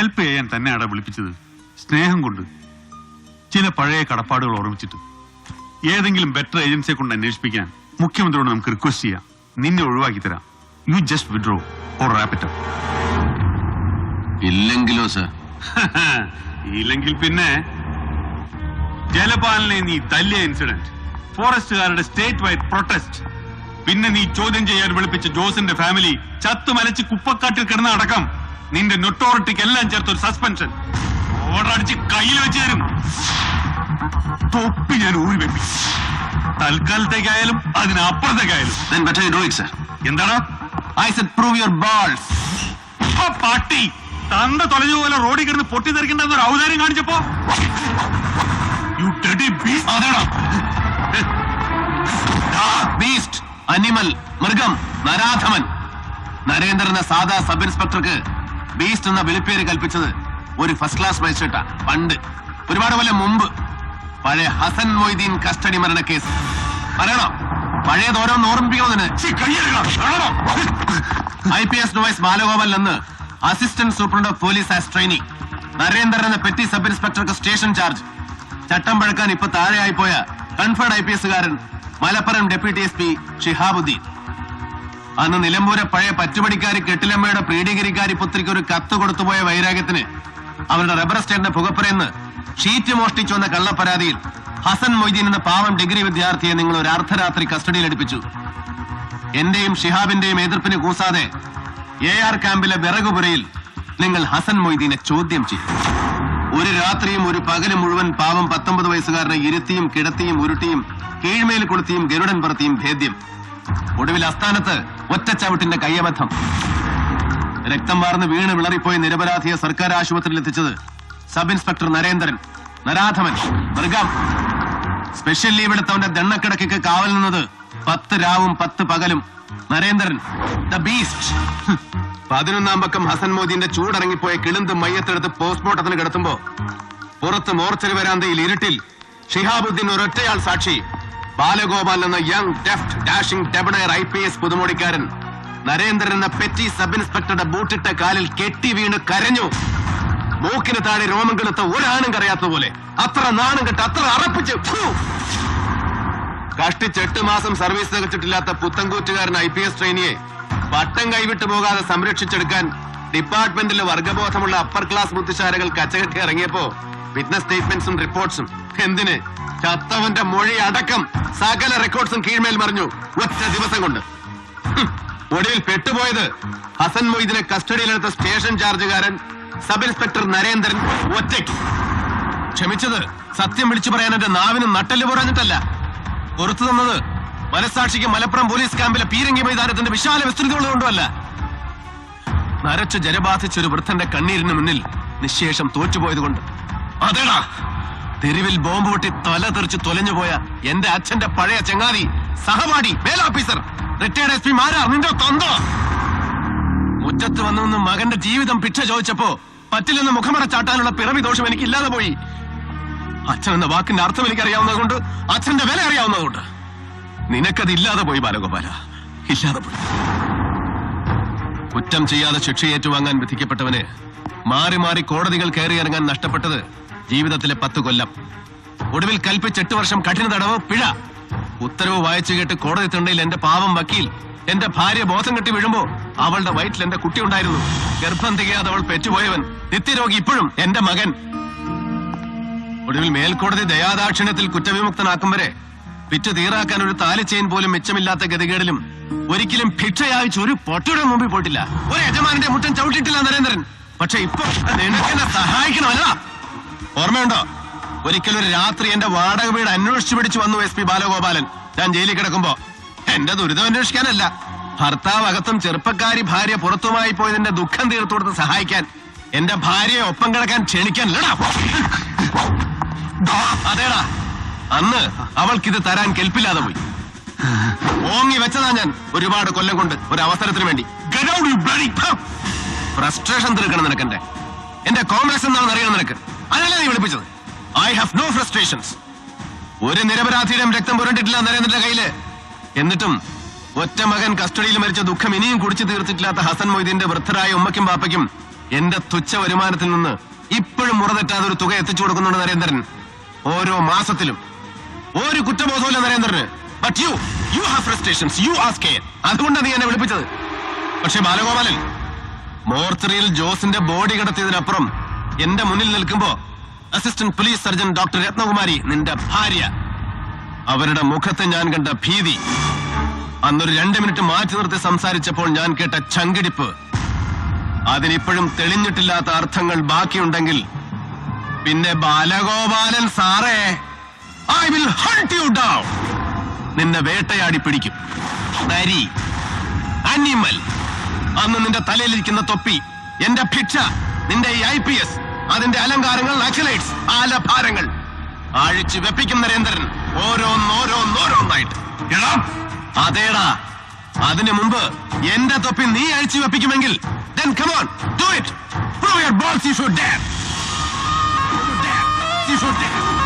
Help ചെയ്യാൻ തന്നെയാണ് വിളിപ്പിച്ചത്. സ്നേഹം കൊണ്ട്. ചില പഴയ കടപ്പാടുകൾ ഓർമ്മിച്ചിട്ട്. ഏതെങ്കിലും ബെറ്റർ ഏജൻസിയെ കൊണ്ട് അന്വേഷിപ്പിക്കാൻ മുഖ്യമന്ത്രിയോട് നമുക്ക് റിക്വസ്റ്റ് ചെയ്യാം. നിന്നെ ഒഴിവാക്കി തരാം. You just withdraw or rapid ഇല്ലെങ്കിലോ sir ഇല്ലെങ്കിൽ പിന്നെ ജലപാലനെ നീ തല്ലിയ ഇൻസിഡന്റ് ഫോറസ്റ്റുകാരുടെ സ്റ്റേറ്റ് വൈഡ് പ്രൊട്ടസ്റ്റ് പിന്നെ നീ ചോദ്യം ചെയ്യാൻ വിളിപ്പിച്ച ജോസിന്റെ ഫാമിലി ചത്തുമലച്ച് കുപ്പക്കാട്ടിൽ കിടന്ന അടക്കം നിന്റെ നൊട്ടോറിറ്റിക്ക് എല്ലാം ചേർത്ത് ഒരു സസ്പെൻഷൻ ഓർഡർ അടിച്ച് കയ്യിൽ വെച്ച് തരും. തൊപ്പി ഞാൻ ഊരി വെപ്പി തൽക്കാലത്തേക്കായാലും അതിനപ്പുറത്തേക്കായാലും. എന്താണ് ഐ സെറ്റ് പ്രൂവ് യുവർ ആ പാട്ടി തന്ത തൊലഞ്ഞ പോലെ റോഡിൽ കിടന്ന് പൊട്ടിത്തെറിക്കണ്ടെന്ന് ഒരു ഔദാര്യം കാണിച്ചപ്പോ. യു ബീസ്റ്റ് അനിമൽ മൃഗം നരാധമൻ. നരേന്ദ്രൻ സാധാ സബ് ഇൻസ്പെക്ടർക്ക് ബീസ്റ്റ് എന്ന വിളിപ്പേര് കൽപ്പിച്ചത് ഒരു ഫസ്റ്റ് ക്ലാസ് മജിസ്ട്രേറ്റാ പണ്ട്. ഒരുപാട് കൊല്ലം മുമ്പ്. പഴയ ഹസൻ മൊയ്തീൻ കസ്റ്റഡി മരണ കേസ് പറയണോ? പഴയത് ഓരോന്ന് ഓർമ്മിപ്പിക്കുന്നതിന് ഐ പി എസ് ഡിവൈസ് ബാലഗോപാൽ എന്ന് assistant superintendent of police as trainee Narendran എന്ന പെറ്റി സബ് ഇൻസ്പെക്ടർക്ക് സ്റ്റേഷൻ ചാർജ് ചട്ടം പഴക്കാൻ ഇപ്പൊ താഴെയായി പോയ conferred I P എസുകാരൻ Malappuram deputy S P Shihabuddin. അന്ന് നിലമ്പൂരെ പഴയ പറ്റുപടിക്കാരി കെട്ടിലമ്മയുടെ പ്രീഡിഗിരിക്കാരി പുത്രിക്ക് ഒരു കത്ത് കൊടുത്തുപോയ വൈരാഗ്യത്തിന് അവരുടെ റബ്ബർ എസ്റ്റേറ്റിന്റെ പുകപ്പുറയെന്ന് ഷീറ്റ് മോഷ്ടിച്ചു വന്ന കള്ളപ്പരാതിയിൽ ഹസൻ മൊയ്തീൻ എന്ന പാവം ഡിഗ്രി വിദ്യാർത്ഥിയെ നിങ്ങൾ ഒരു അർദ്ധരാത്രി കസ്റ്റഡിയിൽ എടുപ്പിച്ചു. എന്റെയും ഷിഹാബിന്റെയും എതിർപ്പിന് കൂസാതെ എ ആർ ക്യാമ്പിലെ വിറകുപുരയിൽ നിങ്ങൾ ഹസൻ മൊയ്തീനെ ചോദ്യം ചെയ്തു ഒരു രാത്രിയും ഒരു പകലും മുഴുവൻ പാവം പത്തൊമ്പത് വയസ്സുകാരനെ ഇരുത്തിയും കിടത്തിയും ഉരുട്ടിയും കീഴ്മേൽ കൊളുത്തിയും ഗരുഡൻ പറത്തിയും ഭേദ്യം. ഒടുവിൽ അസ്ഥാനത്ത് ഒറ്റച്ചവിട്ടിന്റെ കയ്യബദ്ധം. രക്തം വാർന്ന് വീണ് വിളറിപ്പോയി നിരപരാധിയെ സർക്കാർ ആശുപത്രിയിൽ എത്തിച്ചത് സബ് ഇൻസ്പെക്ടർ നരേന്ദ്രൻ. നരാധമൻ മൃഗം. സ്പെഷ്യൽ ലീവ് എടുത്തവന്റെ ദണ്ണക്കിടക്കിക്ക് കാവൽ നിന്നത് പത്ത് രാവും പത്ത് പകലും. Narendran the beast. പതിനൊന്നാം പക്കം ഹസൻ മോദിന്റെ ചൂടിറങ്ങിപ്പോയ കിളുന്ത് മയ്യത്തെടുത്ത് പോസ്റ്റ്മോർട്ടത്തിന് കിടത്തുമ്പോ പുറത്ത് മോർച്ചറി വരാന്തയിൽ ഇരുട്ടിൽ ഷിഹാബുദ്ദീൻ ഒരൊറ്റയാൾ സാക്ഷി. ബാലഗോപാൽ എന്ന young deft dashing debonair I P S പുതുമോടിക്കാരൻ. Narendran എന്ന പെറ്റി സബ് ഇൻസ്പെക്ടറുടെ ബൂട്ടിട്ട കാലിൽ കെട്ടി വീണ് കരഞ്ഞു. മൂക്കിന് താഴെ രോമം കെളുത്ത ഒരാണും കറിയാത്ത പോലെ. അത്ര നാണം കെട്ട് അത്ര അറപ്പിച്ച്! കഷ്ടിച്ച് എട്ട് മാസം സർവീസ് തികച്ചിട്ടില്ലാത്ത പുത്തൻകൂറ്റുകാരൻ ഐ പി എസ് ട്രെയിനിയെ പട്ടം കൈവിട്ടു പോകാതെ സംരക്ഷിച്ചെടുക്കാൻ ഡിപ്പാർട്ട്മെന്റിലെ വർഗബോധമുള്ള അപ്പർ ക്ലാസ് ബുദ്ധിശാലകൾ കച്ചകെട്ടി ഇറങ്ങിയപ്പോ വിറ്റ്നസ് സ്റ്റേറ്റ്മെന്റ്സും റിപ്പോർട്ട്സും. എന്തിന്? ചത്തവന്റെ മൊഴി അടക്കം സകല റെക്കോർഡ്സും കീഴ്മേൽ മറിഞ്ഞു. ഒറ്റ ദിവസം കൊണ്ട്. ഒടുവിൽ പെട്ടുപോയത് ഹസൻ മൊയ്ദിനെ കസ്റ്റഡിയിലെടുത്ത സ്റ്റേഷൻ ചാർജുകാരൻ സബ് ഇൻസ്പെക്ടർ നരേന്ദ്രൻ ഒറ്റയ്ക്ക്. ക്ഷമിച്ചത് സത്യം വിളിച്ചു പറയാൻ എന്റെ നാവിന് നട്ടൽ പറഞ്ഞിട്ടല്ല പുറത്തു തന്നത് മനസാക്ഷിക്ക് മലപ്പുറം പോലീസ് ക്യാമ്പിലെ പീരങ്കി മൈതാനത്തിന്റെ വിശാല വിസ്തൃതികളുകൊണ്ടുമല്ല നരച്ചു ജലബാധിച്ച ഒരു വൃദ്ധന്റെ കണ്ണീരിന് മുന്നിൽ നിശേഷം തോറ്റുപോയത് കൊണ്ട് അതേടാ. തെരുവിൽ ബോംബ് പൊട്ടി തല തെറിച്ച് തൊലഞ്ഞു പോയ എന്റെ അച്ഛന്റെ പഴയ ചങ്ങാതി സഹപാഠി മേലോഫീസർ റിട്ടയർഡ് എസ് പി മാരാ നിന്റെ തന്ത. മുറ്റത്ത് വന്നു നിന്ന് മകന്റെ ജീവിതം പിച്ച ചോദിച്ചപ്പോ പറ്റില്ലെന്ന് മുഖമറ ചാട്ടാനുള്ള പിറവി ദോഷം എനിക്ക് ഇല്ലാതെ പോയി. അച്ഛൻ എന്ന വാക്കിന്റെ അർത്ഥം എനിക്ക് അറിയാവുന്നതുകൊണ്ട് അച്ഛന്റെ വില അറിയാവുന്നതുകൊണ്ട് നിനക്കത് ഇല്ലാതെ പോയി ബാലഗോപാല. ഇല്ലാതെ പോയി. കുറ്റം ചെയ്യാതെ ശിക്ഷ ഏറ്റുവാങ്ങാൻ വിധിക്കപ്പെട്ടവന് മാറി മാറി കോടതികൾ കയറി ഇറങ്ങാൻ നഷ്ടപ്പെട്ടത് ജീവിതത്തിലെ പത്ത് കൊല്ലം. ഒടുവിൽ കൽപ്പിച്ച് എട്ട് വർഷം കഠിന തടവ് പിഴ. ഉത്തരവ് വായിച്ചു കേട്ട് കോടതി തിണ്ടയിൽ എന്റെ പാവം വക്കീൽ എന്റെ ഭാര്യ ബോധം കെട്ടി വീഴുമ്പോ അവളുടെ വയറ്റിൽ എന്റെ കുട്ടി ഉണ്ടായിരുന്നു. ഗർഭം തികയാതെ അവൾ പെറ്റുപോയവൻ നിത്യരോഗി ഇപ്പോഴും എന്റെ മകൻ. ഒടുവിൽ മേൽക്കോടതി ദയാദാക്ഷിണ്യത്തിൽ കുറ്റവിമുക്തനാക്കും വരെ വിറ്റ് തീറാക്കാൻ ഒരു താലിച്ചെയിൻ ചെയിൻ പോലും മിച്ചമില്ലാത്ത ഗതികേടിലും ഒരിക്കലും ഭിക്ഷയായിച്ച് ഒരു പൊട്ടിയുടെ മുമ്പിൽ പോയിട്ടില്ല. ഒരു യജമാനന്റെ മുറ്റം ചവിട്ടിയിട്ടില്ല നരേന്ദ്രൻ. പക്ഷെ ഇപ്പൊ സഹായിക്കണമല്ല ഓർമ്മയുണ്ടോ? ഒരിക്കലും ഒരു രാത്രി എന്റെ വാടക വീട് അന്വേഷിച്ചു പിടിച്ചു വന്നു എസ് പി ബാലഗോപാലൻ. ഞാൻ ജയിലിൽ കിടക്കുമ്പോ എന്റെ ദുരിതം അന്വേഷിക്കാനല്ല ഭർത്താവ് അകത്തും ചെറുപ്പക്കാരി ഭാര്യ പുറത്തുമായി പോയതിന്റെ ദുഃഖം തീർത്തു കൊടുത്ത് സഹായിക്കാൻ എന്റെ ഭാര്യയെ ഒപ്പം കിടക്കാൻ ക്ഷണിക്കാൻ അതേടാ. അന്ന് അവൾക്കിത് തരാൻ കെൽപ്പില്ലാതെ പോയി. ഓങ്ങി വെച്ചതാ ഞാൻ ഒരുപാട് കൊല്ലം കൊണ്ട് ഒരു അവസരത്തിന് വേണ്ടി. ഫ്രസ്ട്രേഷൻ തീർക്കണം നിനക്കെന്റെ എന്റെ കോൺഗ്രസ് എന്താണെന്ന് അറിയണം നിനക്ക്? അതല്ല നീ വിളിപ്പിച്ചത്? ഐ ഹാവ് നോ ഫ്രസ്ട്രേഷൻസ് ഒരു നിരപരാധിയുടെയും രക്തം പുരണ്ടിട്ടില്ല നരേന്ദ്രന്റെ കയ്യിൽ? എന്നിട്ടും ഒറ്റ മകൻ കസ്റ്റഡിയിൽ മരിച്ച ദുഃഖം ഇനിയും കുടിച്ചു തീർത്തിട്ടില്ലാത്ത ഹസൻ മൊയ്തീന്റെ വൃദ്ധരായ ഉമ്മയ്ക്കും പാപ്പയ്ക്കും എന്റെ തുച്ഛ വരുമാനത്തിൽ നിന്ന് ഇപ്പോഴും മുറതെറ്റാതെ ഒരു തുക എത്തിച്ചു കൊടുക്കുന്നുണ്ട് നരേന്ദ്രൻ. ഓരോ മാസത്തിലും. ഒരു കുറ്റബോധമില്ല നരേന്ദ്രന്. But you you have frustrations you ask അതുകൊണ്ടാണ് നീ എന്നെ വിളിപ്പിച്ചത്. പക്ഷെ ബാലഗോപാലൻ മോർച്ചറിയിൽ ജോസിന്റെ ബോഡി കിടത്തിയതിനപ്പുറം എന്റെ മുന്നിൽ നിൽക്കുമ്പോ assistant police surgeon doctor Rathnakumari നിന്റെ ഭാര്യ. അവരുടെ മുഖത്ത് ഞാൻ കണ്ട ഭീതി. അന്നൊരു രണ്ട് മിനിറ്റ് മാറ്റി നിർത്തി സംസാരിച്ചപ്പോൾ ഞാൻ കേട്ട ചങ്കിടിപ്പ്. അതിനിപ്പോഴും തെളിഞ്ഞിട്ടില്ലാത്ത അർത്ഥങ്ങൾ ബാക്കിയുണ്ടെങ്കിൽ പിന്നെ ബാലഗോപാലൻ സാറേ I will hunt you down നിന്നെ വേട്ടയാടി പിടിക്കും. അനിമൽ അന്ന് നിന്റെ തലയിലിരിക്കുന്ന തൊപ്പി എന്റെ ഭിക്ഷ നിന്റെ ഈ ഐ പി എസ് അതിന്റെ അലങ്കാരങ്ങൾ നക്സലൈറ്റ്സ് ആലഭാരങ്ങൾ. അഴിച്ചു വെപ്പിക്കും നരേന്ദ്രൻ. ഓരോന്നോരോന്നോരോന്നായിട്ട്. എടാ അതേടാ. അതിനു മുമ്പ് എന്റെ തൊപ്പി നീ അഴിച്ചു വെപ്പിക്കുമെങ്കിൽ then come on do it. Prove your balls you should dare. You should dare. You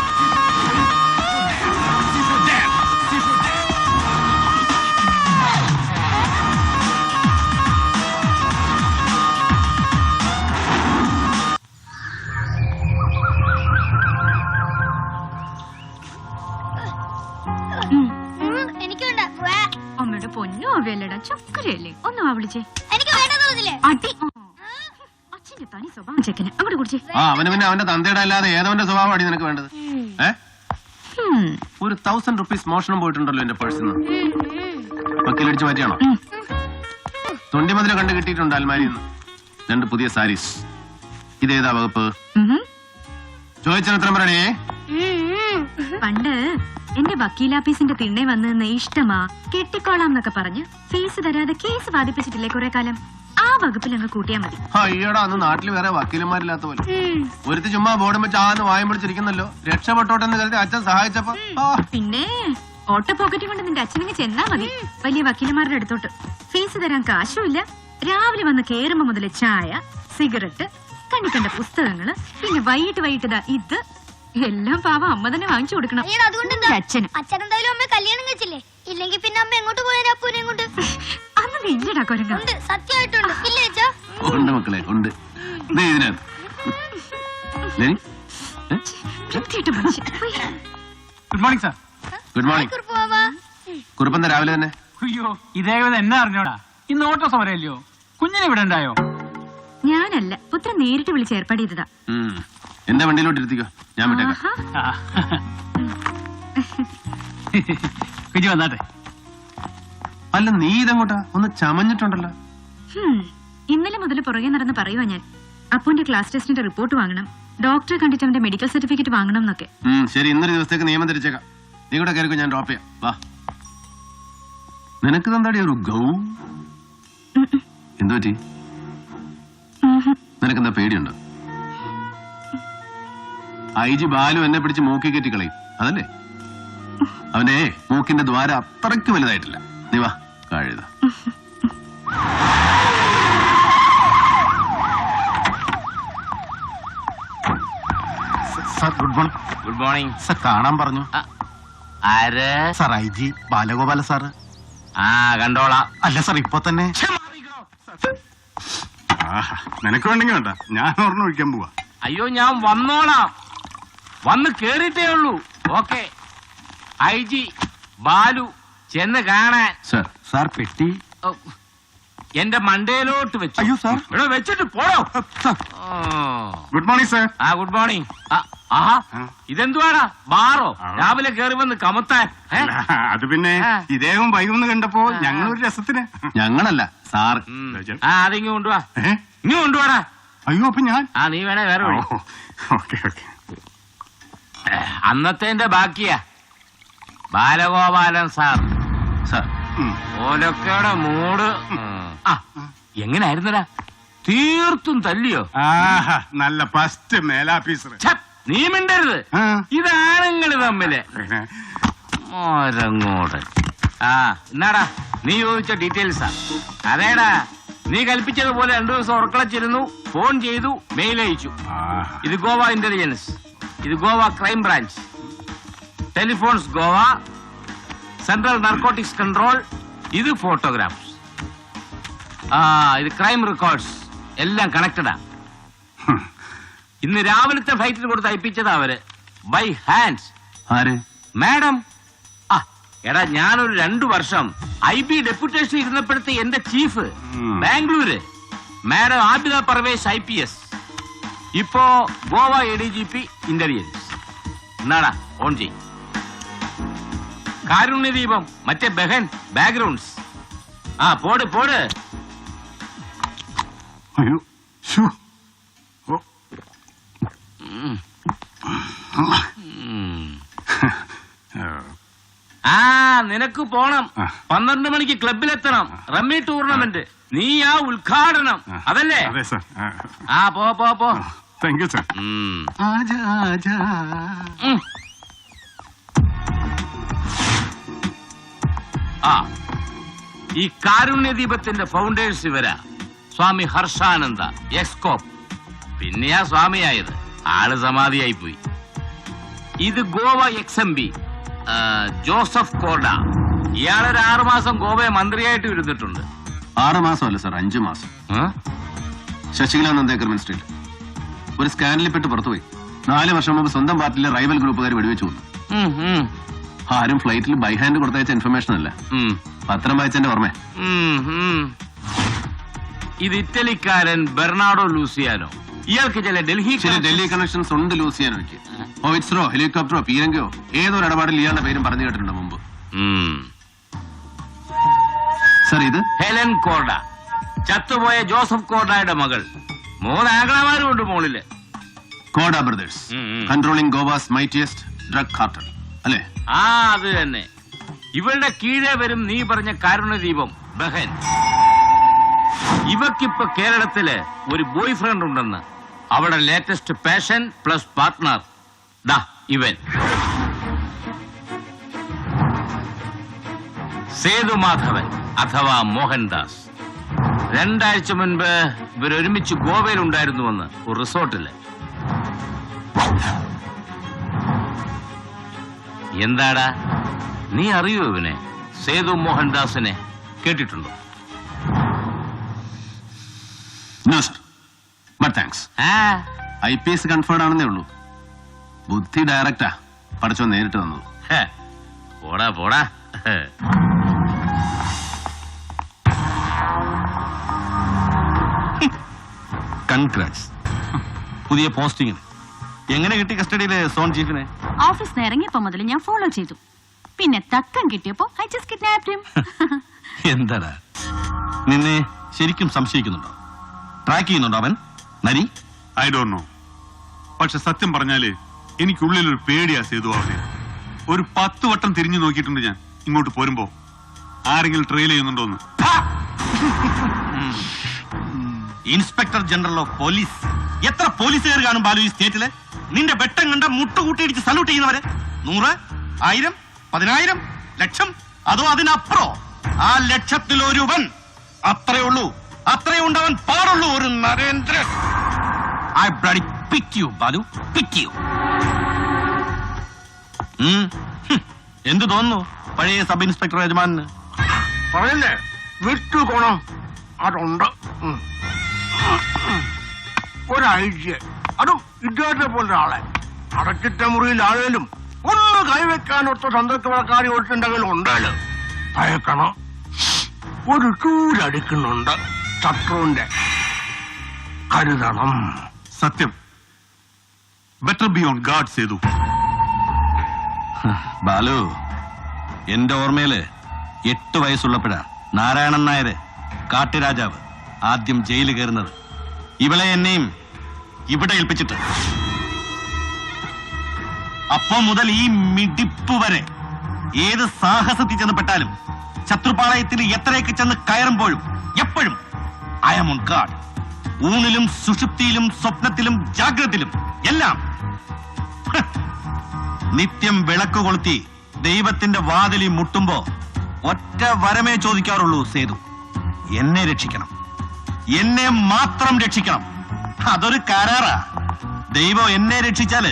ചക്കരയല്ലേ? ഒന്ന് വാ വിളിച്ചേ. എനിക്ക് വേണ്ടെന്ന് അടി. അച്ഛന്റെ തനി സ്വഭാവം ചെക്കന്. അങ്ങോട്ട് കുടിച്ചേ. ആ അവന് പിന്നെ അവന്റെ തന്തയുടെ അല്ലാതെ ഏതവന്റെ സ്വഭാവം അടി നിനക്ക് വേണ്ടത്? ഏ? ഒരു തൗസൻഡ് റുപ്പീസ് മോഷണം പോയിട്ടുണ്ടല്ലോ എന്റെ പേഴ്സിൽ നിന്ന് വക്കീലടിച്ച് മാറ്റിയാണോ. തൊണ്ടിമതില കണ്ടു കിട്ടിയിട്ടുണ്ട് അൽമാരിയിൽ നിന്ന്. രണ്ട് പുതിയ സാരീസ്. ഇതേതാ വകുപ്പ്. ചോദിച്ചെത്ര പറയണേ. പണ്ട് എന്റെ വക്കീലാപ്പീസിന്റെ തിണ്ണെ വന്ന് ഇഷ്ടമാ. കെട്ടിക്കോളാം എന്നൊക്കെ പറഞ്ഞ് ഫീസ് തരാതെ കേസ് വാദിപ്പിച്ചിട്ടില്ലേ കുറെ കാലം? ആ വകുപ്പിൽ അങ്ങ് കൂട്ടിയാ മതി. അയ്യോടാ അന്ന് നാട്ടിൽ വേറെ വക്കീലന്മാരില്ലാത്ത പോലെ. ഒരുത്തി ചുമ്മാ ബോർഡും വെച്ച് ആന്ന് വായം പിടിച്ചിരിക്കുന്നല്ലോ. രക്ഷപ്പെട്ടോട്ടെന്ന് കരുതി അച്ഛൻ സഹായിച്ചപ്പോ പിന്നെ ഓട്ടോ പോക്കറ്റ് കൊണ്ട് നിന്റെ അച്ഛനങ്ങ് ചെന്നാ മതി. വലിയ വക്കീലന്മാരുടെ അടുത്തോട്ട്. ഫീസ് തരാൻ കാശുമില്ല. രാവിലെ വന്ന് കേറുമ്പോ മുതൽ ചായ സിഗരറ്റ് കണ്ണിക്കണ്ട പുസ്തകങ്ങൾ പിന്നെ വൈകിട്ട് വൈകിട്ട് ഇത് എല്ലാം പാവം അമ്മ തന്നെ വാങ്ങിച്ചു കൊടുക്കണം. അതുകൊണ്ട് എന്താ അച്ഛന്. അച്ഛൻ എന്തായാലും അമ്മ കല്യാണം കഴിച്ചില്ലേ? ഇല്ലെങ്കിൽ പിന്നെ അമ്മ എങ്ങോട്ട് പോയാലും അപ്പൂനെ കൊണ്ട് അന്ന് ഇല്ലടാ കൊരങ്ങ. ഉണ്ട് സത്യമായിട്ടുണ്ട്. ഇല്ലേ അച്ഛാ? ഉണ്ട് മക്കളെ ഉണ്ട്. ദേ ഇതിനകത്ത്. ലെനി, ഏ? വൃത്തിയായിട്ട് മനുഷ്യൻ good morning sir. Good morning. കുറുപ്പാവാ രാവിലെ തന്നെ? അയ്യോ ഇതേവത് എന്നെ അറിഞ്ഞോടാ? ഇന്ന് ഓട്ടോ സമരമല്ലയോ കുഞ്ഞിനെ ഇവിടെ ഉണ്ടായോ? ഞാനല്ല പുത്രൻ നേരിട്ട് വിളിച്ച് ഏർപ്പാട് ചെയ്തതാ. ഉം. എന്റെ വണ്ടിയിലോട്ട് ഇരുത്തിക്കോ? ഞാൻ വിട്ടേക്കാം. കുഞ്ഞു വന്നാട്ടെ. അല്ല നീ ഇതെങ്ങോട്ടാ? ഒന്ന് ചമഞ്ഞിട്ടുണ്ടല്ലോ. ഇന്നലെ മുതൽ പുറകെ നടന്ന് പറയുവാ ഞാൻ. അപ്പുന്റെ ക്ലാസ് ടെസ്റ്റിന്റെ റിപ്പോർട്ട് വാങ്ങണം. ഡോക്ടറെ കണ്ടിട്ട് അവന്റെ മെഡിക്കൽ സർട്ടിഫിക്കറ്റ് വാങ്ങണം എന്നൊക്കെ ശരി ഇന്നൊരു ദിവസത്തേക്ക് നിയമം തിരിച്ചേക്കാം നീ കൂടെ കയറിക്കോ ഞാൻ ഡ്രോപ്പ് ചെയ്യാം. വാ. നിനക്ക് തന്താടി ഒരു ഗൗ? എന്തു പറ്റി നിനക്കെന്താ പേടിയുണ്ടോ? ഐ ജി ബാലു എന്നെ പിടിച്ച് മൂക്കി കയറ്റി കളയും. അതല്ലേ? അവനെ മൂക്കിന്റെ ദ്വാരം അത്രയ്ക്ക് വലുതായിട്ടില്ല. നീ വാ കഴുത sir good morning. Good morning. Sir കാണാൻ പറഞ്ഞു. ആര്? Sir I G Balagopala sir ആ കണ്ടോളാം. അല്ല സാർ ഇപ്പൊ തന്നെ. നിനക്ക് വേണ്ടെങ്കിൽ വേണ്ട. ഞാൻ ഒരെണ്ണം ഒഴിക്കാൻ പോവാ. അയ്യോ ഞാൻ വന്നോളാം. വന്ന് കേറിയിട്ടേ ഉള്ളൂ. ഓക്കെ. ഐ ജി ബാലു ചെന്ന് കാണാൻ. സർ സാർ പെട്ടി. എന്റെ മണ്ടയിലോട്ട് വെച്ചു. അയ്യോ സാർ. ഇവിടെ വെച്ചിട്ട് പോടോ. ഓ. Good morning sir. ആ ഗുഡ് മോർണിംഗ്. ആ, ആഹാ. ഇതെന്തുവാടാ? ബാറോ. രാവിലെ കേറി വന്ന് കമത്താൻ. ഏ? അത് പിന്നെ ആ. ഇദ്ദേഹം വൈകുന്ന് കണ്ടപ്പോ ഞങ്ങൾ ഒരു രസത്തിന്. ഞങ്ങളല്ല സാർ. ഉം. ആ അതിങ്ങ് കൊണ്ടുവാ. ഏ? ഇങ്ങ് കൊണ്ടുവാടാ. അയ്യോ അപ്പൊ ഞാൻ. ആ നീ വേണേ വേറെ ഓക്കെ ഓക്കെ. അന്നത്തെ ബാക്കിയാ. ബാലഗോപാലൻ സാർ. സാർ ഓലൊക്കെയുടെ മൂട്. ആ. എങ്ങനായിരുന്നടാ? തീർത്തും തല്ലിയോ? നല്ല ഫസ്റ്റ് മേലാഫീസർ. നീ മിണ്ടരുത്. ഇതാണുങ്ങൾ തമ്മിൽ. മോരങ്ങോട്. ആ എന്നാടാ നീ ചോദിച്ച ഡീറ്റെയിൽസാ അതേടാ നീ കൽപ്പിച്ചതുപോലെ രണ്ടു ദിവസം ഉറക്കളച്ചിരുന്നു ഫോൺ ചെയ്തു മെയിൽ അയച്ചു. ഇത് ഗോവ ഇന്റലിജൻസ് ഇത് Goa crime branch. Telephones Goa central narcotics control ഇത് ഫോട്ടോഗ്രാഫ്സ് ആ ഇത് ക്രൈം റെക്കോർഡ്സ് എല്ലാം കണക്റ്റഡാ ഇന്ന് രാവിലത്തെ ഫ്ലൈറ്റിൽ കൊടുത്ത് അയപ്പിച്ചതാ അവർ. ബൈ ഹാൻഡ്സ് ആര്? മാഡം ആ എടാ ഞാനൊരു രണ്ടു വർഷം ഐ ബി ഡെപ്യൂട്ടേഷൻ ഇരുന്നപ്പോഴത്തെ എന്റെ chief Bangalore. Madam Abida Parvesh I P S ഇപ്പോ Goa A D G P intelligence എന്നാടാ ഓൺ ചെയ് കാരുണ്യദീപം മറ്റേ ബഹൻ ബാക്ക്ഗ്രൗണ്ട്സ് ആ പോട് പോട്. അയ്യോ ശ്ശോ. ഓ, ആ നിനക്ക് പോണം. ആ. പന്ത്രണ്ട് മണിക്ക് ക്ലബിലെത്തണം റമ്മി ടൂർണമെന്റ്. നീ ആ ഉദ്ഘാടനം. അതല്ലേ? അതെ സാർ. ആ. പോ പോ പോ. താങ്ക് യു സാർ ഉം. ആജാ ആജാ. ഉം. ആ ഈ കാരുണ്യദീപത്തിന്റെ ഫൗണ്ടേഴ്സ് ഇവരാ. സ്വാമി ഹർഷാനന്ദ എക്സ്കോപ്പ് പിന്നെയാ സ്വാമിയായത്. ആൾ സമാധിയായി പോയി ഇത് Goa ex M B Joseph Korda. ഇയാളൊരു ആറുമാസം ഗോവയെ മന്ത്രിയായിട്ട് ഇരുന്നിട്ടുണ്ട്. ആറ് അല്ല സാർ അഞ്ചു മാസം. ആ? ശശികല നന്ദേക്കർ മിനിസ്ട്രിയിൽ ഒരു സ്കാനിൽ പെട്ട് പുറത്തുപോയി. നാല് വർഷം മുമ്പ് സ്വന്തം പാർട്ടിയിലെ റൈവൽ ഗ്രൂപ്പുകാർ വെടിവെച്ചു. ഉം, ആരും ഫ്ലൈറ്റിൽ ബൈ ഹാൻഡ് കൊടുത്തയച്ച ഇൻഫർമേഷൻ അല്ല. പത്രം വായിച്ചെന്റെ ഓർമ്മ. ഇത് ഇറ്റലിക്കാരൻ ബെർണാഡോ ലൂസിയാനോ. ഇയാൾക്ക് ചില ഡൽഹി ചില ഡൽഹി കണക്ഷൻസ് ഉണ്ട് ലൂസിയാനോയ്ക്ക് ഹോയിറ്റ്സറോ ഹെലികോപ്റ്ററോ പീരങ്കയോ ഏതൊരു ഇടപാടിൽ ഇയാളുടെ പേരും പറഞ്ഞു കേട്ടിട്ടുണ്ട് മുമ്പ്. സാർ ഇത്? Helen Korda. ചത്തുപോയ ജോസഫ് കോർഡയുടെ മകൾ. മൂന്ന് ആംഗ്ലമാരും ഉണ്ട് മോളിൽ. കോഡ ബ്രദേഴ്സ്. ഉം, ഉം. Controlling Goa's mightiest drug cartel അല്ലേ? ആ അത് തന്നെ. ഇവളുടെ കീഴെ വരും നീ പറഞ്ഞ കാരുണ്യദീപം ബഹൻ. ഇവക്കിപ്പോ കേരളത്തിൽ ഒരു ബോയ് ഫ്രണ്ട് ഉണ്ടെന്ന്. അവളുടെ ലേറ്റസ്റ്റ് പാഷൻ പ്ലസ് പാർട്ട്ണർ ദാ ഇവൻ. സേതു മാധവൻ അഥവാ മോഹൻദാസ്. രണ്ടാഴ്ച മുൻപ് ഇവരൊരുമിച്ച് ഗോവയിൽ ഉണ്ടായിരുന്നുവെന്ന് ഒരു റിസോർട്ടിൽ. എന്താടാ? നീ അറിയോ ഇവനെ? സേതു മോഹൻദാസിനെ കേട്ടിട്ടുണ്ടോ? No sir but thanks I P S conferred ആണെന്നേ ഉള്ളൂ. ബുദ്ധി ഡയറക്റ്റാ പഠിച്ചോ നേരിട്ട് വന്നു പോടാ പോടാ. കൺഗ്രാറ്റ്സ് പുതിയ പോസ്റ്റിംഗ് എങ്ങനെ കിട്ടി കസ്റ്റഡിയിലെ സോൺ ചീഫിനെ? ഓഫീസ് നിന്ന് ഇറങ്ങിയപ്പോ മുതൽ ഞാൻ ഫോളോ ചെയ്തു. പിന്നെ തക്കം കിട്ടിയപ്പോ ഐ ജസ്റ്റ് കിഡ്നാപ്ഡ് ഹിം എന്താടാ? നിന്നെ ശരിക്കും സംശയിക്കുന്നുണ്ടോ? ട്രാക്ക് ചെയ്യുന്നുണ്ടോ അവൻ? നരി? ഐ ഡോണ്ട് നോ പക്ഷെ സത്യം പറഞ്ഞാൽ എനിക്കുള്ളിൽ ഒരു പേടിയാ സേതു അവനെ. ഒരു പത്ത് വട്ടം തിരിഞ്ഞു നോക്കിയിട്ടുണ്ട് ഞാൻ. ഇങ്ങോട്ട് പോരുമ്പോ ആരെങ്കിലും trail ചെയ്യുന്നുണ്ടോന്ന്. Inspector general of police? എത്ര പോലീസുകാർ കാണും ബാലു ഈ സ്റ്റേറ്റിൽ? നിന്റെ വെട്ടം കണ്ട മുട്ടുകൂട്ടിയിടിച്ച് സല്യൂട്ട് ചെയ്യുന്നവരെ? നൂറ് ആയിരം പതിനായിരം ലക്ഷം? അതോ അതിനപ്പുറോ? ആ ലക്ഷത്തിൽ ഒരുവൻ അത്രേ ഉള്ളൂ അത്രേ ഉണ്ടവൻ പാടുള്ളൂ ഒരു Narendran. I bloody pick Balu. You എന്ത് തോന്നുന്നു? പഴയ സബ് ഇൻസ്പെക്ടർ യജമാനന്? പറയല്ലേ? വിട്ടു ഗുണം അതുണ്ട്. ഉം. ഒരാഴ്ച അതും ഇദ്ദേഹത്തെ പോലൊരു ആളെ. അടച്ചിട്ട മുറിയിൽ ആളേലും ഒന്ന് കൈവെക്കാനൊത്ത സന്തോഷക്കാരി ഒട്ടുണ്ടെങ്കിലും ഉണ്ടല്ലോ ഭയക്കണം ഒരു ചൂരടിക്കുന്നുണ്ട് ശത്രുവിന്റെ കരുതണം. സത്യം. Better be on guard Sethu. Balu എന്റെ ഓർമ്മയിൽ എട്ട് വയസ്സുള്ളപ്പോഴാ നാരായണൻ നായരെ കാട്ടുരാജാവ് ആദ്യം ജയിലിൽ കയറുന്നത്. ഇവളെ എന്നെയും ഇവിടെ ഏൽപ്പിച്ചിട്ട്. അപ്പം മുതൽ ഈ മിടിപ്പ് വരെ ഏത് സാഹസത്തിൽ ചെന്നപ്പെട്ടാലും ശത്രുപാളയത്തിൽ എത്രയൊക്കെ ചെന്ന് കയറുമ്പോഴും എപ്പോഴും ഐ ആം ഓൺ ഗാഡ് ഊണിലും സുഷുപ്തിയിലും സ്വപ്നത്തിലും ജാഗ്രതയിലും എല്ലാം നിത്യം വിളക്ക് കൊളുത്തി ദൈവത്തിന്റെ വാതിലി മുട്ടുമ്പോ ഒറ്റ വരമേ ചോദിക്കാറുള്ളൂ സേതു. എന്നെ രക്ഷിക്കണം. എന്നെ മാത്രം രക്ഷിക്കണം. അതൊരു കരാറാ. ദൈവം എന്നെ രക്ഷിച്ചാൽ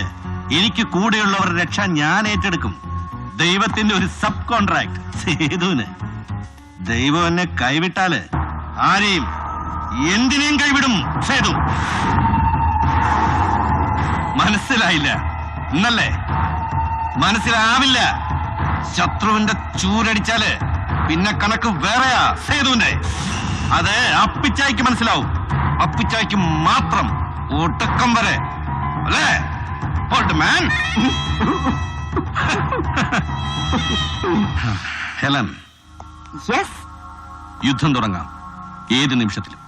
എനിക്ക് കൂടെയുള്ളവരുടെ രക്ഷ ഞാൻ ഏറ്റെടുക്കും. ദൈവത്തിന്റെ ഒരു സബ് കോൺട്രാക്ട് സേതുവിന്. ദൈവം എന്നെ കൈവിട്ടാൽ ആരെയും എന്തിനേയും കൈവിടും സേതു. മനസ്സിലായില്ല. ഇന്നല്ലേ? മനസ്സിലാവില്ല. ശത്രുവിന്റെ ചൂരടിച്ചാൽ പിന്നെ കണക്ക് വേറെയാ സേതുവിന്റെ. അതെ അപ്പിച്ചായ്ക്ക് മനസ്സിലാവും. അപ്പിച്ചായ്ക്ക് മാത്രം ഒട്ടക്കം വരെ. അല്ലേ? ഓൾഡ് മാൻ ഹെലൻ യെസ് യുദ്ധം തുടങ്ങാം. ഏത് നിമിഷത്തിലും.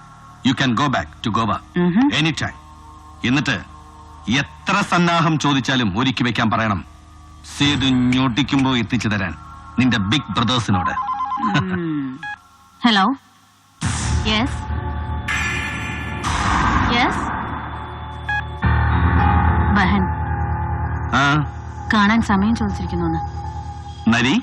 You can go back to Goa any time എന്നിട്ട് എത്ര സന്നാഹം ചോദിച്ചാലും ഒരുക്കി വെക്കാൻ പറയണം. സേതു ഞൊട്ടിക്കുമ്പോ എത്തിച്ചു തരാൻ നിന്റെ ബിഗ് ബ്രദേഴ്സിനോട് ഹലോ യെസ് യെസ് ബഹൻ. ആ? കാണാൻ സമയം ചോദിച്ചിരിക്കുന്നു നരി?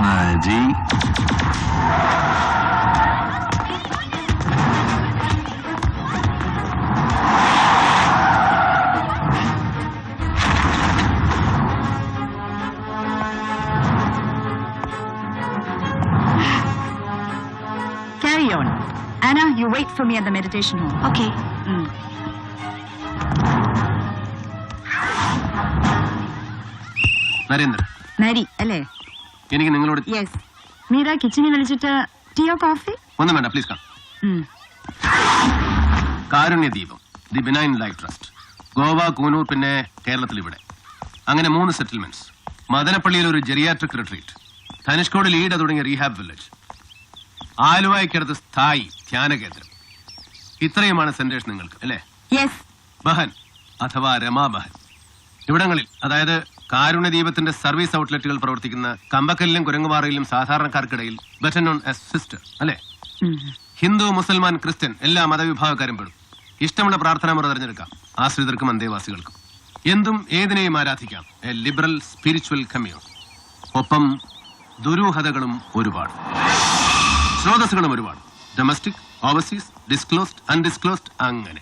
നരി. You wait for me at the meditation hall. Okay. Mm. Narendra നരി അല്ലേ? എനിക്ക് നിങ്ങളോട് യെസ് മീര കിച്ചണിൽ വിളിച്ചിട്ട് ടീയോ കോഫി ഒന്നും വേണ്ട please come Karunya Deepam the benign life trust Goa Coonoor പിന്നെ കേരളത്തിൽ ഇവിടെ. അങ്ങനെ മൂന്ന് സെറ്റിൽമെന്റ്സ് മദനപ്പള്ളിയിൽ ഒരു ജെറിയാട്രിക് റിട്രീറ്റ് ധനുഷ്കോട് ലീഡ് തുടങ്ങിയ റീഹാബ് വില്ലേജ് ആലുവായ്ക്കടുത്ത് സ്ഥായി ധ്യാന കേന്ദ്രം ഇത്രയുമാണ് സെന്റേഴ്സ് നിങ്ങൾക്ക് അല്ലേ? യെസ് ബഹൻ അഥവാ രമാ ബഹൻ. ഇവിടങ്ങളിൽ അതായത് കാരുണ്യ ദീപത്തിന്റെ സർവീസ് ഔട്ട്ലെറ്റുകൾ പ്രവർത്തിക്കുന്ന കമ്പക്കല്ലിലും കുരങ്ങുപാറയിലും സാധാരണക്കാർക്കിടയിൽ ബെറ്റർ നോൺ എസ് സിസ്റ്റർ അല്ലേ? ഹിന്ദു മുസൽമാൻ ക്രിസ്ത്യൻ എല്ലാ മതവിഭാഗക്കാരും പെടും. ഇഷ്ടമുള്ള പ്രാർത്ഥനാ മുറ തിരഞ്ഞെടുക്കാം ആശ്രിതർക്കും അന്തേവാസികൾക്കും. എന്തും ഏതിനെയും ആരാധിക്കാം എ ലിബറൽ സ്പിരിച്വൽ കമ്മ്യൂൺ ഒപ്പം ദുരൂഹതകളും ഒരുപാട്. സ്രോതസ്സുകളും ഒരുപാട്. ഡൊമസ്റ്റിക് ഓവർസീസ് ഡിസ്ക്ലോസ്ഡ് അൺഡിസ്ക്ലോസ്ഡ് അങ്ങനെ.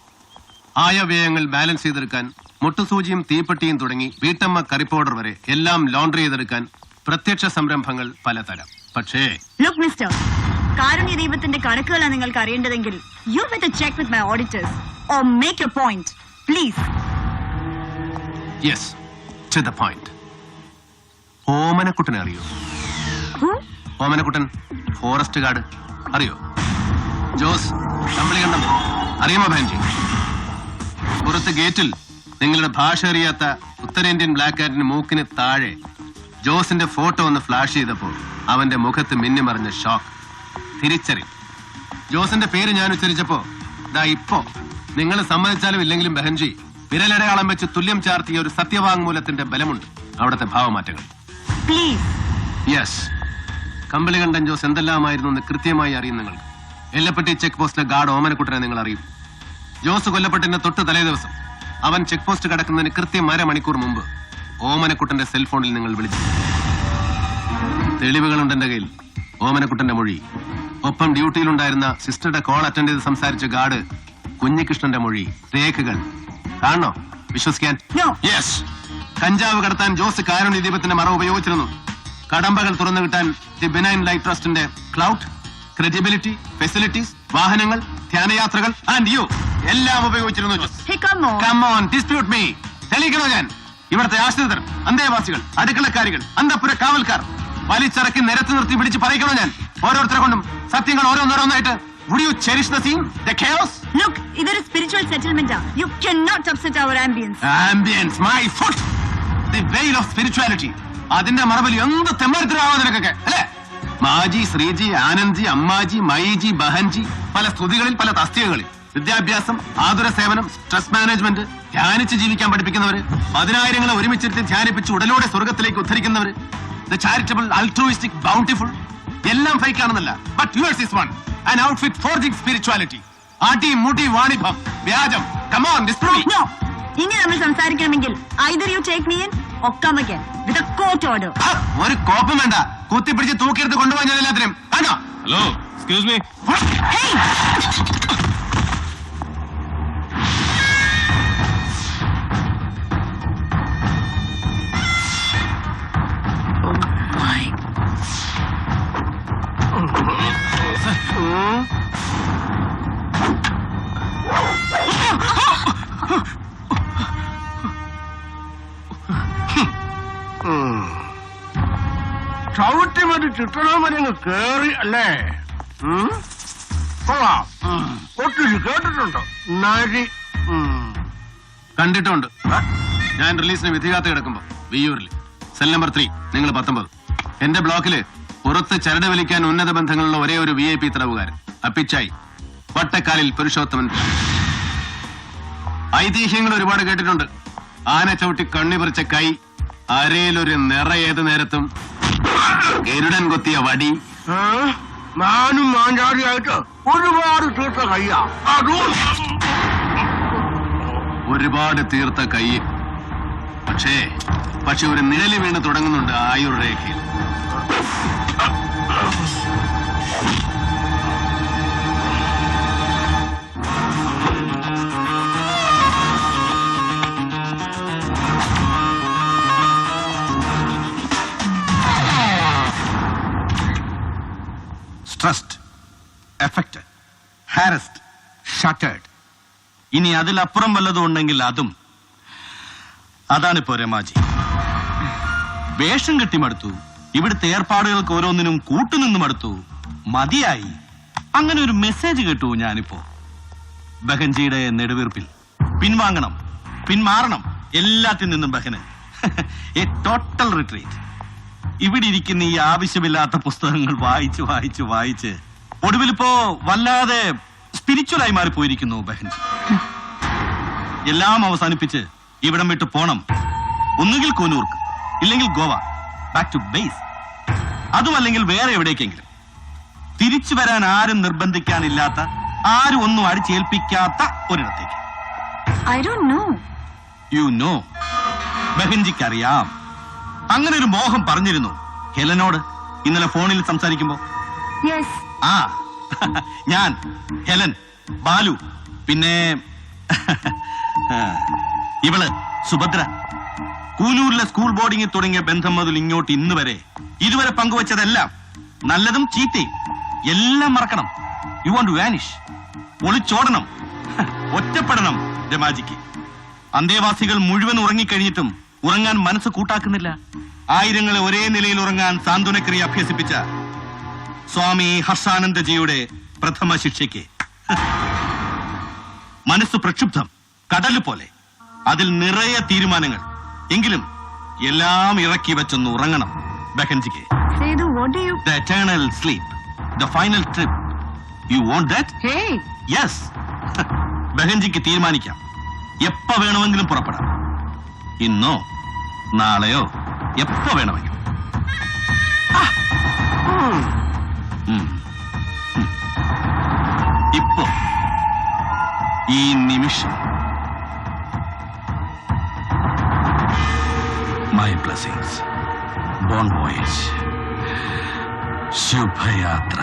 ആയവ്യയങ്ങൾ ബാലൻസ് ചെയ്തെടുക്കാൻ മുട്ടുസൂചിയും തീപ്പെട്ടിയും തുടങ്ങി വീട്ടമ്മ കറി പൗഡർ വരെ എല്ലാം ലോണ്ടറി ചെയ്തെടുക്കാൻ പ്രത്യക്ഷ സംരംഭങ്ങൾ പലതരം. പക്ഷേ ലുക്ക് മിസ്റ്റർ കാരുണ്യ ദീപത്തിന്റെ കണക്കുകളാണ് നിങ്ങൾക്ക് അറിയേണ്ടതെങ്കിൽ you with check with my auditors or make a point please yes to the point ഓമനക്കുട്ടനെ അറിയോ? ഓമനക്കുട്ടൻ ഫോറസ്റ്റ് ഗാർഡ് അറിയോ? ജോസ് കമ്പളികണ്ഠം അറിയുമോ ബാൻജി പുറത്ത് ഗേറ്റിൽ നിങ്ങളുടെ ഭാഷ അറിയാത്ത ഉത്തരേന്ത്യൻ ബ്ലാക്ക് കാറ്റിന് മൂക്കിന് താഴെ ജോസിന്റെ ഫോട്ടോ ഒന്ന് ഫ്ലാഷ് ചെയ്തപ്പോൾ അവന്റെ മുഖത്ത് മിന്നിമറിഞ്ഞ ഷോക്ക് തിരിച്ചറി. ജോസിന്റെ പേര് ഞാൻ ഉച്ചരിച്ചപ്പോ ദാ ഇപ്പോ. നിങ്ങൾ സമ്മതിച്ചാലും ഇല്ലെങ്കിലും ബഹൻജി വിരലടയാളം വെച്ച് തുല്യം ചാർത്തിയ ഒരു സത്യവാങ്മൂലത്തിന്റെ ബലമുണ്ട് അവിടുത്തെ ഭാവമാറ്റങ്ങൾ. പ്ലീസ് യെസ് കമ്പളികണ്ഠൻ ജോസ് എന്തെല്ലാമായിരുന്നു എന്ന് കൃത്യമായി അറിയും നിങ്ങൾക്ക്. എല്ലപ്പെട്ടി ചെക്ക് പോസ്റ്റിലെ ഗാർഡ് ഓമനക്കുട്ടനെ നിങ്ങൾ അറിയും. ജോസ് കൊല്ലപ്പെട്ടിന്റെ തൊട്ട് തലേ ദിവസം. അവൻ ചെക്ക് പോസ്റ്റ് കടക്കുന്നതിന് കൃത്യം അരമണിക്കൂർ മുമ്പ് ഓമനക്കുട്ടന്റെ സെൽഫോണിൽ നിങ്ങൾ വിളിച്ചു. തെളിവുകളുണ്ട് എന്റെ കയ്യിൽ. ഓമനക്കുട്ടന്റെ മൊഴി. ഒപ്പം ഡ്യൂട്ടിയിലുണ്ടായിരുന്ന സിസ്റ്ററുടെ കോൾ അറ്റൻഡ് ചെയ്ത് സംസാരിച്ച ഗാർഡ് കുഞ്ഞികൃഷ്ണന്റെ മൊഴി. രേഖകൾ. കാണണോ? വിശ്വസിക്കാൻ? കഞ്ചാവ് കടത്താൻ ജോസ് കാരുണ്യ ദീപത്തിന്റെ മറ ഉപയോഗിച്ചിരുന്നു. കടമ്പകൾ തുറന്നു കിട്ടാൻ ദി ബിനൈൻ ലൈഫ് ട്രസ്റ്റിന്റെ ക്ലൗഡ് ക്രെഡിബിലിറ്റി ഫെസിലിറ്റീസ് വാഹനങ്ങൾ ധ്യാനയാത്രകൾ ആൻഡ് യു എല്ലാം ഉപയോഗിച്ചിരുന്നു dispute me. തെളിയിക്കണോ ഞാൻ ഇവിടുത്തെ ആശ്രിതർ അന്തേവാസികൾ അടുക്കളക്കാരികൾ അന്തപുര കാവൽക്കാർ വലിച്ചിറക്കി നിരത്തി നിർത്തി പിടിച്ച് പറയിക്കണോ ഞാൻ ഓരോരുത്തരെ കൊണ്ടും സത്യങ്ങൾ ഓരോന്നോരോന്നായിട്ട് Would you cherish the scene? The chaos? Look, ഇതൊരു spiritual settlement You cannot upset our ambience. Ambience, my foot! The veil of spirituality. അതിന്റെ മറവിൽ എന്ത് തെമ്മരത്തിലാവാ നിനക്കൊക്കെ അല്ലേ? മാജി ശ്രീജി ആനന്ദ്ജി അമ്മാജി മൈജി ബഹൻജി പല സ്തുതികളിൽ പല തസ്തികകളിൽ. വിദ്യാഭ്യാസം ആതുര സേവനം സ്ട്രെസ് മാനേജ്മെന്റ് ധ്യാനിച്ച് ജീവിക്കാൻ പഠിപ്പിക്കുന്നവര് പതിനായിരങ്ങളെ ഒരുമിച്ചിരുത്തി ധ്യാനിപ്പിച്ച് ഉടലോടെ സ്വർഗത്തിലേക്ക് ഉദ്ധരിക്കുന്നവര് ദ ചാരിറ്റബിൾ അൾട്രോയിസ്റ്റിക് ബൗണ്ടിഫുൾ എല്ലാം fake ആണെന്നല്ല but yours is one an outfit forging spirituality ആട്ടി മുടി വാണിഭം വ്യാജം. കമോൺ ഇങ്ങനെ നമ്മൾ സംസാരിക്കണമെങ്കിൽ you take me in or with again order ആ, ഒരു കോപ്പം വേണ്ട. കുത്തിപ്പിടിച്ച് തൂക്കിയെടുത്ത് കൊണ്ടുപോകാൻ ഞാൻ എല്ലാത്തിനും ആണോ ഹലോ എക്സ്ക്യൂസ് മീ ചിത്രണം വരെ അങ്ങ് കേറി അല്ലേ. ഒത്തിരി കേട്ടിട്ടുണ്ട്. നരി. ഉം. കണ്ടിട്ടുണ്ട്. ഞാൻ റിലീസിന് വിധികാത്ത് കിടക്കുമ്പോ വിയൂരിൽ സെൽ നമ്പർ ത്രീ നിങ്ങൾ പത്തൊമ്പത്. എന്റെ ബ്ലോക്കിൽ പുറത്ത് ചരട് വലിക്കാൻ ഉന്നത ബന്ധങ്ങളുള്ള ഒരേ ഒരു വി ഐ പി തടവുകാരൻ. അപ്പിച്ചായി വട്ടക്കാലിൽ പുരുഷോത്തമൻ. ഐതിഹ്യങ്ങൾ ഒരുപാട് കേട്ടിട്ടുണ്ട്. ആന ചവിട്ടി കണ്ണി പറിച്ച കൈ അരയിലൊരു നിറ ഏത് നേരത്തും ഗരുഡൻ കൊത്തിയ വടി. മാനും ഞാനും മാഞ്ചാടിയായിട്ട് ഒരുപാട് തീർത്ത കയ്യാ. ഒരുപാട് തീർത്ത കൈ. പക്ഷേ പക്ഷെ ഒരു നിഴൽ വീണ് തുടങ്ങുന്നുണ്ട് ആയുർരേഖയിൽ. എഫക്റ്റഡ് ഹാരസ്റ്റ് ഷട്ടേഡ് ഇനി അതിലപ്പുറം വല്ലതും ഉണ്ടെങ്കിൽ അതും. അതാണിപ്പോ രമാജി. വേഷം കെട്ടി മടുത്തു. ഇവിടുത്തെ ഏർപ്പാടുകൾക്ക് ഓരോന്നിനും കൂട്ടുനിന്നും മടുത്തു. മതിയായി. അങ്ങനെ ഒരു മെസ്സേജ് കേട്ടു ഞാനിപ്പോ. ബഹൻജിയുടെ നെടുവീർപ്പിൽ. പിൻവാങ്ങണം പിന്മാറണം എല്ലാത്തിൽ നിന്നും ബഹന്. എ ടോട്ടൽ റിട്രീറ്റ് ഇവിടെ ഇരിക്കുന്ന ഈ ആവശ്യമില്ലാത്ത പുസ്തകങ്ങൾ വായിച്ച് വായിച്ച് വായിച്ച് ഒടുവിൽ ഇപ്പോ വല്ലാതെ സ്പിരിച്വലായി മാറിപ്പോയിരിക്കുന്നു ബഹൻജി എല്ലാം അവസാനിപ്പിച്ച് ഇവിടം വിട്ട് പോണം. ഒന്നുകിൽ കൂനൂർക്ക് ഇല്ലെങ്കിൽ ഗോവ. ബാക്ക് ടു ബേസ് അതുമല്ലെങ്കിൽ വേറെ എവിടേക്കെങ്കിലും. തിരിച്ചു വരാൻ ആരും നിർബന്ധിക്കാനില്ലാത്ത ആരും ഒന്നും അടിച്ചേൽപ്പിക്കാത്ത ഒരിടത്തേക്ക്. I don't know you know അങ്ങനെ ഒരു മോഹം പറഞ്ഞിരുന്നു. ഹെലനോട് ഇന്നലെ ഫോണിൽ സംസാരിക്കുമ്പോ. യെസ് ആ ഞാൻ ഹെലൻ ബാലു പിന്നെ ഇവൾ സുഭദ്ര. കൂനൂരിലെ സ്കൂൾ ബോർഡിങ്ങി തുടങ്ങിയ ബന്ധം മുതൽ ഇങ്ങോട്ട് ഇന്ന് വരെ ഇതുവരെ പങ്കുവച്ചതെല്ലാം നല്ലതും ചീത്തയും. എല്ലാം മറക്കണം. You want vanish ഒളിച്ചോടണം. ഒറ്റപ്പെടണം രമാജിക്ക്. അന്തേവാസികൾ മുഴുവൻ ഉറങ്ങിക്കഴിഞ്ഞിട്ടും ഉറങ്ങാൻ മനസ്സ് കൂട്ടാക്കുന്നില്ല. ആയിരങ്ങളെ ഒരേ നിലയിൽ ഉറങ്ങാൻ സാന്ത്വനക്രിയ അഭ്യസിപ്പിച്ച സ്വാമി ഹർഷാനന്ദജിയുടെ പ്രഥമ ശിക്ഷയ്ക്ക്. മനസ്സ് പ്രക്ഷുബ്ധം കടൽ പോലെ. അതിൽ നിറയെ തീരുമാനങ്ങൾ. എങ്കിലും എല്ലാം ഇറക്കി വെച്ചൊന്ന് ഉറങ്ങണം ബഹൻജിക്ക്. ബഹൻജിക്ക് തീരുമാനിക്കാം. എപ്പോ വേണമെങ്കിലും പുറപ്പെടാം. ഇന്നോ നാളെയോ എപ്പോ വേണമെങ്കിലും. ഈ നിമിഷം. My blessings bon voyage ശുഭയാത്ര